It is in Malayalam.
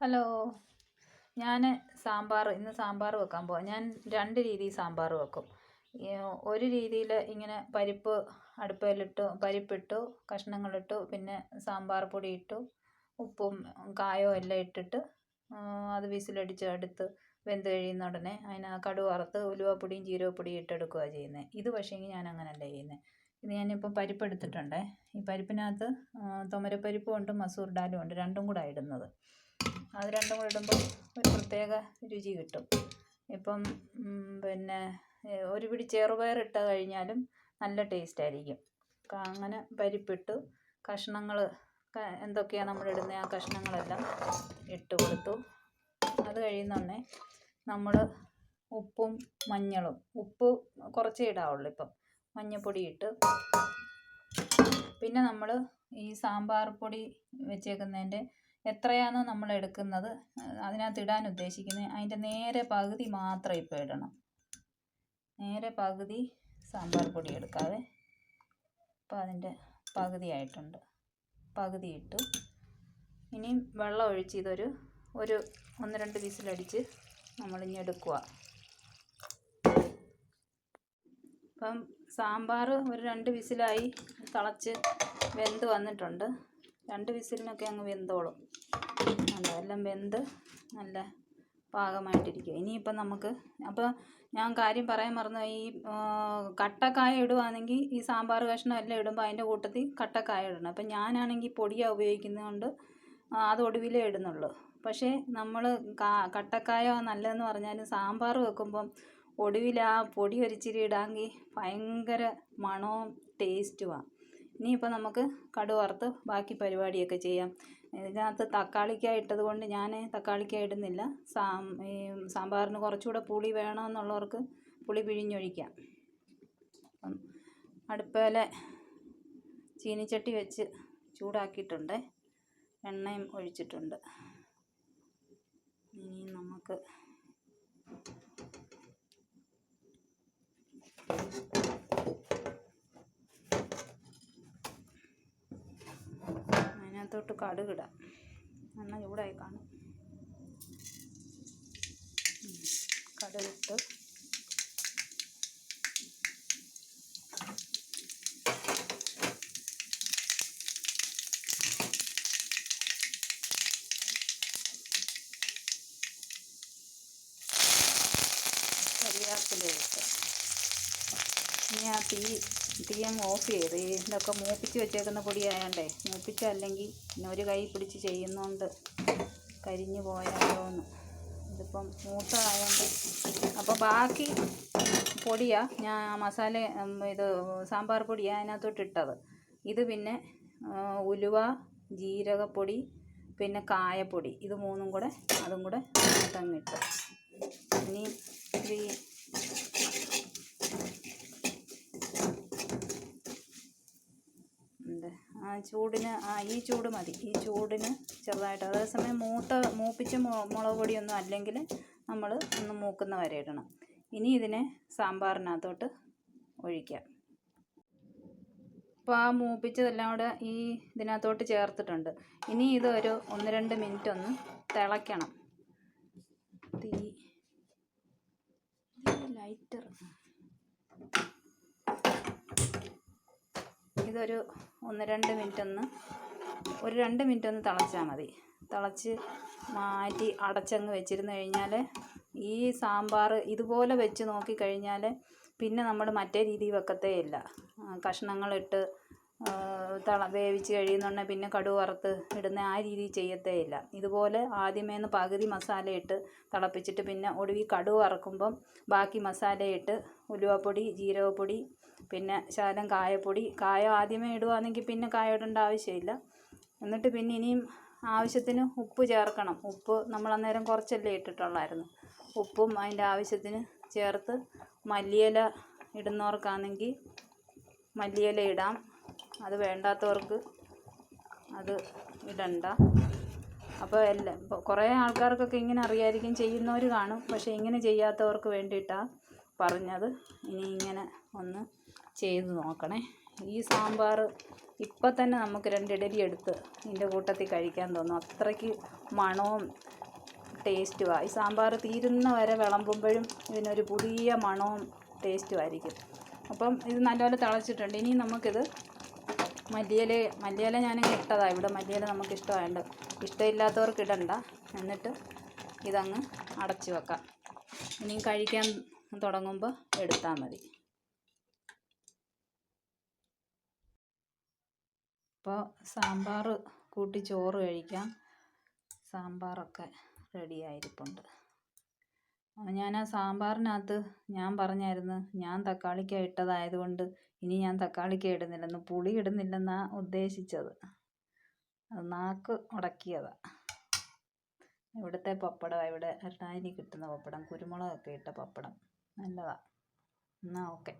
ഹലോ. ഞാൻ സാമ്പാർ ഇന്ന് സാമ്പാർ വെക്കാൻ പോവാം. ഞാൻ രണ്ട് രീതിയിൽ സാമ്പാർ വെക്കും. ഒരു രീതിയിൽ ഇങ്ങനെ പരിപ്പ് അടുപ്പയിലിട്ടു പരിപ്പിട്ടു കഷ്ണങ്ങളിട്ടു പിന്നെ സാമ്പാർ പൊടി ഇട്ടു ഉപ്പും കായവും എല്ലാം ഇട്ടിട്ട് അത് വിസിലടിച്ച് എടുത്ത് വെന്ത് കഴിയുന്ന ഉടനെ അതിന് കടുക് വറുത്ത് ഉലുവപ്പൊടിയും ജീരകപ്പൊടിയും ഇട്ടെടുക്കുകയാണ് ചെയ്യുന്നത് ഇത് പക്ഷേ ഞാൻ അങ്ങനെയല്ല ചെയ്യുന്നത് ഇത് ഞാനിപ്പോൾ പരിപ്പ് എടുത്തിട്ടുണ്ടേ. ഈ പരിപ്പിനകത്ത് തുമരപ്പരിപ്പും ഉണ്ട് മസൂർ ഡാലും ഉണ്ട് രണ്ടും കൂടെ ഇടുന്നത്. അത് രണ്ടും കൂടെ ഇടുമ്പോൾ ഒരു പ്രത്യേക രുചി കിട്ടും. ഇപ്പം പിന്നെ ഒരു പിടി ചെറുപയർ ഇട്ട് കഴിഞ്ഞാലും നല്ല ടേസ്റ്റ് ആയിരിക്കും. അങ്ങനെ പരിപ്പിട്ടു കഷ്ണങ്ങൾ എന്തൊക്കെയാണ് നമ്മൾ ഇടുന്നത് ആ കഷ്ണങ്ങളെല്ലാം ഇട്ട് കൊടുത്തു. അത് കഴിയുന്നോടനെ നമ്മൾ ഉപ്പും മഞ്ഞളും ഉപ്പ് കുറച്ചേ ഇടാവുള്ളൂ ഇപ്പം. മഞ്ഞൾപ്പൊടി ഇട്ട്. പിന്നെ നമ്മൾ ഈ സാമ്പാർ പൊടി വെച്ചേക്കുന്നതിന്റെ എത്രയാണോ നമ്മൾ എടുക്കുന്നത് അതിനകത്ത് ഇടാൻ ഉദ്ദേശിക്കുന്നത് അതിന്റെ നേരെ പകുതി മാത്രം ഇപ്പോൾ ഇടണം. നേരെ പകുതി സാമ്പാർ പൊടി എടുക്കാതെ ഇപ്പോൾ അതിന്റെ പകുതി ആയിട്ടുണ്ട്. പകുതി ഇട്ടു. ഇനിയും വെള്ളം ഒഴിച്ച് ഇതൊരു ഒരു ഒന്ന് രണ്ട് വിസിലടിച്ച് നമ്മളിനി എടുക്കുക. അപ്പം സാമ്പാർ ഒരു രണ്ട് വിസിലായി തിളച്ച് വെന്ത് വന്നിട്ടുണ്ട്. രണ്ട് വിസിലിനൊക്കെ അങ്ങ് വെന്തോളും. അല്ല എല്ലാം വെന്ത് നല്ല പാകമായിട്ടിരിക്കുക ഇനിയിപ്പം നമുക്ക് അപ്പോൾ ഞാൻ കാര്യം പറയാൻ മറന്നു ഈ കട്ടക്കായ ഇടുവാണെങ്കിൽ ഈ സാമ്പാർ കഷ്ണം എല്ലാം ഇടുമ്പോൾ അതിന്റെ കൂട്ടത്തിൽ കട്ടക്കായ ഇടണം. അപ്പം ഞാനാണെങ്കിൽ പൊടിയാണ് ഉപയോഗിക്കുന്നതുകൊണ്ട് അത് ഒടുവിലേ ഇടുന്നുള്ളൂ. പക്ഷേ നമ്മൾ കട്ടക്കായ നല്ലതെന്ന് പറഞ്ഞാൽ സാമ്പാർ വെക്കുമ്പം ഒടുവിൽ ആ പൊടി ഒരിച്ചിരി ഇടാമെങ്കിൽ ഭയങ്കര മണവും ടേസ്റ്റുമാണ് ഇനിയിപ്പോൾ നമുക്ക് കടുവറുത്ത് ബാക്കി പരിപാടിയൊക്കെ ചെയ്യാം. ഇതിനകത്ത് തക്കാളിക്ക ഇട്ടത് കൊണ്ട് ഞാൻ തക്കാളിക്ക ഇടുന്നില്ല. സാമ്പാറിന് കുറച്ചുകൂടെ പുളി വേണമെന്നുള്ളവർക്ക് പുളി പിഴിഞ്ഞൊഴിക്കാം. അടുപ്പേലെ ചീനിച്ചട്ടി വെച്ച് ചൂടാക്കിയിട്ടുണ്ട്. എണ്ണയും ഒഴിച്ചിട്ടുണ്ട്. ഇനി നമുക്ക് അതിനകത്തോട്ട് കടുകിടാം. എണ്ണ ചൂടായി കാണും. കടുകിട്ട്. കരിയാപ്പിലയിട്ട് ഇനി ആ തീ തീ അങ്ങ് ഓഫ് ചെയ്ത് ഇതൊക്കെ മൂപ്പിച്ച് വെച്ചേക്കുന്ന പൊടിയായതുകൊണ്ടേ മൂപ്പിച്ചല്ലെങ്കിൽ പിന്നെ ഒരു കൈ പിടിച്ച് ചെയ്യുന്നുണ്ട് കരിഞ്ഞു പോയാലോ എന്ന് ഇതിപ്പം മൂത്തതായതുകൊണ്ട് അപ്പോൾ ബാക്കി പൊടിയാണ് ഞാൻ മസാല ഇത് സാമ്പാർ പൊടിയാണ് അതിനകത്തോട്ട് ഇട്ടത് ഇത് പിന്നെ ഉലുവ ജീരകപ്പൊടി പിന്നെ കായപ്പൊടി. ഇത് മൂന്നും കൂടെ അതും കൂടെ അങ്ങോട്ടങ്ങിട്ട് ഇനി ഈ ആ ചൂടിന് ആ ഈ ചൂട് മതി. ഈ ചൂടിന് ചെറുതായിട്ട് അതേസമയം മൂത്ത മൂപ്പിച്ച മുളക് പൊടിയൊന്നും അല്ലെങ്കിൽ നമ്മൾ ഒന്ന് മൂക്കുന്ന വരെ ഇടണം. ഇനി ഇതിനെ സാമ്പാറിനകത്തോട്ട് ഒഴിക്കാം. അപ്പോൾ ആ മൂപ്പിച്ചതെല്ലാം കൂടെ ഈ ഇതിനകത്തോട്ട് ചേർത്തിട്ടുണ്ട്. ഇനി ഇതൊരു ഒന്ന് രണ്ട് മിനിറ്റ് ഒന്ന് തിളയ്ക്കണം. തീ ലൈറ്റർ. ഇതൊരു ഒന്ന് രണ്ട് മിനിറ്റ് ഒന്ന് ഒരു രണ്ട് മിനിറ്റ് ഒന്ന് തിളച്ചാൽ മതി. തിളച്ച് മാറ്റി അടച്ചങ്ങ് വെച്ചിരുന്ന് കഴിഞ്ഞാൽ ഈ സാമ്പാർ ഇതുപോലെ വെച്ച് നോക്കിക്കഴിഞ്ഞാൽ പിന്നെ നമ്മൾ മറ്റേ രീതി വെക്കത്തേയില്ല കഷ്ണങ്ങളിട്ട് തിള വേവിച്ച് കഴിയുന്നുണ്ടെങ്കിൽ പിന്നെ കടുക് വറുത്ത് ഇടുന്ന ആ രീതി ചെയ്യത്തേ ഇല്ല ഇതുപോലെ ആദ്യമേ ഒന്ന് പകുതി മസാല ഇട്ട് തിളപ്പിച്ചിട്ട് പിന്നെ ഒടുവിൽ കടുക് വറക്കുമ്പം ബാക്കി മസാല ഇട്ട് ഉലുവപ്പൊടി ജീരകപ്പൊടി പിന്നെ ശകലം കായപ്പൊടി. കായ ആദ്യമേ ഇടുകയാണെങ്കിൽ പിന്നെ കായ ഇടേണ്ട ആവശ്യമില്ല. എന്നിട്ട് പിന്നെ ഇനിയും ആവശ്യത്തിന് ഉപ്പ് ചേർക്കണം. ഉപ്പ് നമ്മൾ അന്നേരം കുറച്ചല്ലേ ഇട്ടിട്ടുള്ളായിരുന്നു. ഉപ്പും അതിന്റെ ആവശ്യത്തിന് ചേർത്ത് മല്ലിയില ഇടുന്നവർക്കാണെങ്കിൽ മല്ലിയില ഇടാം. അത് വേണ്ടാത്തവർക്ക് അത് ഇടണ്ട. അപ്പോൾ എല്ലാം കുറേ ആൾക്കാർക്കൊക്കെ ഇങ്ങനെ അറിയായിരിക്കും ചെയ്യുന്നവർ കാണും. പക്ഷേ ഇങ്ങനെ ചെയ്യാത്തവർക്ക് വേണ്ടിയിട്ടാണ് പറഞ്ഞത്. ഇനി ഇങ്ങനെ ഒന്ന് ചെയ്ത് നോക്കണേ. ഈ സാമ്പാർ ഇപ്പം തന്നെ നമുക്ക് രണ്ടിടലി എടുത്ത് ഇതിന്റെ കൂട്ടത്തിൽ കഴിക്കാൻ തോന്നും. അത്രയ്ക്ക് മണവും ടേസ്റ്റുമാണ് ഈ സാമ്പാർ തീരുന്ന വരെ വിളമ്പുമ്പോഴും ഇതിനൊരു പുതിയ മണവും ടേസ്റ്റുമായിരിക്കും അപ്പം ഇത് നല്ലപോലെ തിളച്ചിട്ടുണ്ട്. ഇനി നമുക്കിത് മല്ലിയില മല്ലിയില ഞാൻ ഇട്ടതാണ് ഇവിടെ മല്ലിയില നമുക്ക് ഇഷ്ടമായതുകൊണ്ട് ഇഷ്ടമില്ലാത്തവർക്ക് ഇടണ്ട. എന്നിട്ട് ഇതങ്ങ് അടച്ചു വെക്കാം. ഇനിയും കഴിക്കാൻ തുടങ്ങുമ്പോൾ എടുത്താൽ മതി. ഇപ്പോൾ സാമ്പാർ കൂട്ടി ചോറ് കഴിക്കാം. സാമ്പാറൊക്കെ റെഡി ആയിരിപ്പുണ്ട് ഞാൻ ആ സാമ്പാറിനകത്ത് ഞാൻ പറഞ്ഞായിരുന്നു ഞാൻ തക്കാളിക്ക ഇട്ടതായതുകൊണ്ട് ഇനി ഞാൻ തക്കാളിക്ക് ഇടുന്നില്ലെന്ന് പുളി ഇടുന്നില്ലെന്നാണ് ഉദ്ദേശിച്ചത്. അത് നാക്ക് ഉടക്കിയതാണ് ഇവിടുത്തെ പപ്പടം ഇവിടെ എറണാകുളത്തിൽ കിട്ടുന്ന പപ്പടം. കുരുമുളകൊക്കെ ഇട്ട പപ്പടം. നല്ലതാണ് എന്നാൽ ഓക്കെ.